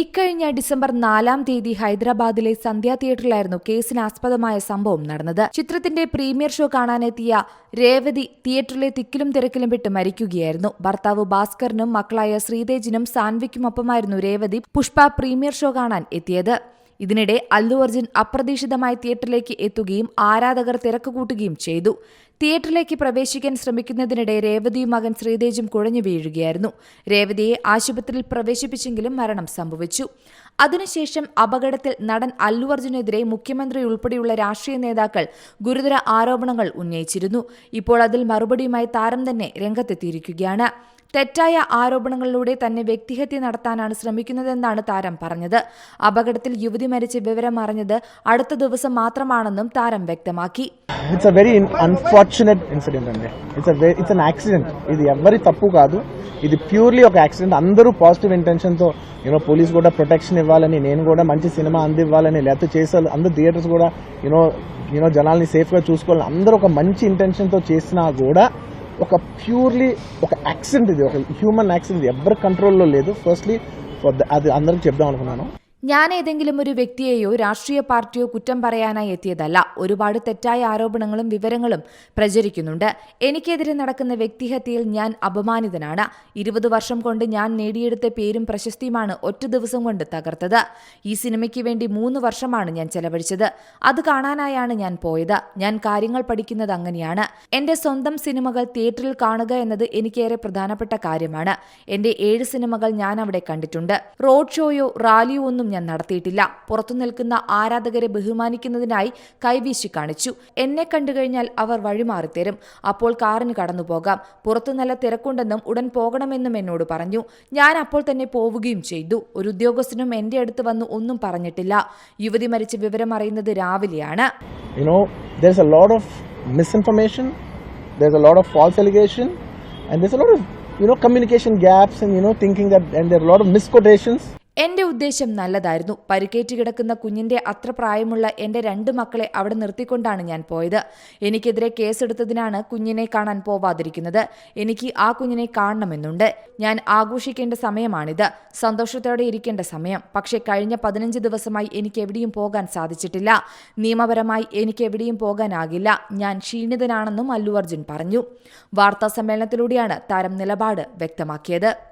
ഇക്കഴിഞ്ഞ ഡിസംബർ നാലാം തീയതി ഹൈദരാബാദിലെ സന്ധ്യ തിയേറ്ററിലായിരുന്നു കേസിനാസ്പദമായ സംഭവം നടന്നത്. ചിത്രത്തിന്റെ പ്രീമിയർ ഷോ കാണാനെത്തിയ രേവതി തിയേറ്ററിലെ തിക്കിലും തിരക്കിലും വിട്ട് മരിക്കുകയായിരുന്നു. ഭർത്താവ് ഭാസ്കറിനും മക്കളായ ശ്രീതേജിനും സാൻവിക്കുമൊപ്പമായിരുന്നു രേവതി പുഷ്പ പ്രീമിയർ ഷോ കാണാൻ എത്തിയത്. ഇതിനിടെ അല്ലു അർജുൻ അപ്രതീക്ഷിതമായി തിയേറ്ററിലേക്ക് എത്തുകയും ആരാധകർ തിരക്ക് കൂട്ടുകയും ചെയ്തു. തിയേറ്ററിലേക്ക് പ്രവേശിക്കാൻ ശ്രമിക്കുന്നതിനിടെ രേവതിയും മകൻ ശ്രീതേജും കുഴഞ്ഞു വീഴുകയായിരുന്നു. രേവതിയെ ആശുപത്രിയിൽ പ്രവേശിപ്പിച്ചെങ്കിലും മരണം സംഭവിച്ചു. അതിനുശേഷം അപകടത്തിൽ നടൻ അല്ലു അർജുനെതിരെ മുഖ്യമന്ത്രി ഉൾപ്പെടെയുള്ള രാഷ്ട്രീയ നേതാക്കൾ ഗുരുതര ആരോപണങ്ങൾ ഉന്നയിച്ചിരുന്നു. ഇപ്പോൾ അതിൽ മറുപടിയുമായി താരം തന്നെ രംഗത്തെത്തിയിരിക്കുകയാണ്. തെറ്റായ ആരോപണങ്ങളിലൂടെ തന്നെ വ്യക്തിഹത്യ നടത്താനാണ് ശ്രമിക്കുന്നതെന്നാണ് താരം പറഞ്ഞത് അപകടത്തിൽ യുവതി മരിച്ച വിവരം അറിഞ്ഞത് അടുത്ത ദിവസം മാത്രമാണെന്നും താരം വ്യക്തമാക്കി it's a very unfortunate incident అండి ఇట్స్ ఇట్స్ అన్ యాక్సిడెంట్ ఇది ఎవరి తప్పు కాదు ఇది ప్యూర్లీ ఒక యాక్సిడెంట్ అందరూ పాజిటివ్ ఇంటెన్షన్తో കൂടെ పోలీస్ కూడా ప్రొటెక్షన్ ఇవ్వాలని నేను కూడా మంచి సినిమా అందివ్వాలని లేకపోతే చేసే అందరు థియేటర్స్ కూడా యూనో యూనో జనాల్ని సేఫ్గా చూసుకోవాలని అందరూ ఒక మంచి ఇంటెన్షన్తో చేసినా కూడా ఒక ప్యూర్లీ ఒక యాక్సిడెంట్ ఇది ఒక హ్యూమన్ యాక్సిడెంట్ ఎవరి కంట్రోల్లో లేదు. ఫస్ట్లీ అది అందరికి చెప్దాం అనుకున్నాను. ഞാൻ ഏതെങ്കിലും ഒരു വ്യക്തിയെയോ രാഷ്ട്രീയ പാർട്ടിയോ കുറ്റം പറയാനായി എത്തിയതല്ല. ഒരുപാട് തെറ്റായ ആരോപണങ്ങളും വിവരങ്ങളും പ്രചരിക്കുന്നുണ്ട്. എനിക്കെതിരെ നടക്കുന്ന വ്യക്തിഹത്യയിൽ ഞാൻ അപമാനിതനാണ്. ഇരുപത് വർഷം കൊണ്ട് ഞാൻ നേടിയെടുത്ത പേരും പ്രശസ്തിയുമാണ് ഒറ്റ ദിവസം കൊണ്ട് തകർത്തത്. ഈ സിനിമയ്ക്ക് വേണ്ടി മൂന്ന് വർഷമാണ് ഞാൻ ചെലവഴിച്ചത്. അത് കാണാനായാണ് ഞാൻ പോയത്. ഞാൻ കാര്യങ്ങൾ പഠിക്കുന്നത് അങ്ങനെയാണ്. എന്റെ സ്വന്തം സിനിമകൾ തിയേറ്ററിൽ കാണുക എന്നത് എനിക്കേറെ പ്രധാനപ്പെട്ട കാര്യമാണ്. എന്റെ ഏഴ് സിനിമകൾ ഞാൻ അവിടെ കണ്ടിട്ടുണ്ട്. റോഡ് ഷോയോ റാലിയോ ഒന്നും ഞാൻ നടത്തിയിട്ടില്ല. പുറത്തു നിൽക്കുന്ന ആരാധകരെ ബഹുമാനിക്കുന്നതിനായി കൈവീശി കാണിച്ചു. എന്നെ കണ്ടുകഴിഞ്ഞാൽ അവർ വഴിമാറി വഴിമാറിത്തരും. അപ്പോൾ കാറിന് കടന്നു പോകാം. പുറത്തു നല്ല തിരക്കുണ്ടെന്നും ഉടൻ പോകണമെന്നും എന്നോട് പറഞ്ഞു. ഞാൻ അപ്പോൾ തന്നെ പോവുകയും ചെയ്തു. ഒരു ഉദ്യോഗസ്ഥനും എന്റെ അടുത്ത് വന്ന് ഒന്നും പറഞ്ഞിട്ടില്ല. യുവതി മരിച്ച വിവരം അറിയുന്നത് രാവിലെയാണ്. And there's a lot of you know communication gaps and you know thinking that and there are a lot of misquotations. എന്റെ ഉദ്ദേശം നല്ലതായിരുന്നു. പരിക്കേറ്റ് കിടക്കുന്ന കുഞ്ഞിന്റെ അത്ര പ്രായമുള്ള എന്റെ രണ്ട് മക്കളെ അവിടെ നിർത്തിക്കൊണ്ടാണ് ഞാൻ പോയത്. എനിക്കെതിരെ കേസെടുത്തതിനാണ് കുഞ്ഞിനെ കാണാൻ പോവാതിരിക്കുന്നത്. എനിക്ക് ആ കുഞ്ഞിനെ കാണണമെന്നുണ്ട്. ഞാൻ ആഘോഷിക്കേണ്ട സമയമാണിത്. സന്തോഷത്തോടെ ഇരിക്കേണ്ട സമയം. പക്ഷേ കഴിഞ്ഞ പതിനഞ്ച് ദിവസമായി എനിക്ക് എവിടെയും പോകാൻ സാധിച്ചിട്ടില്ല. നിയമപരമായി എനിക്ക് എവിടെയും പോകാനാകില്ല. ഞാൻ ക്ഷീണിതനാണെന്നും അല്ലു അർജുൻ പറഞ്ഞു. വാർത്താ സമ്മേളനത്തിലൂടെയാണ് താരം നിലപാട് വ്യക്തമാക്കിയത്.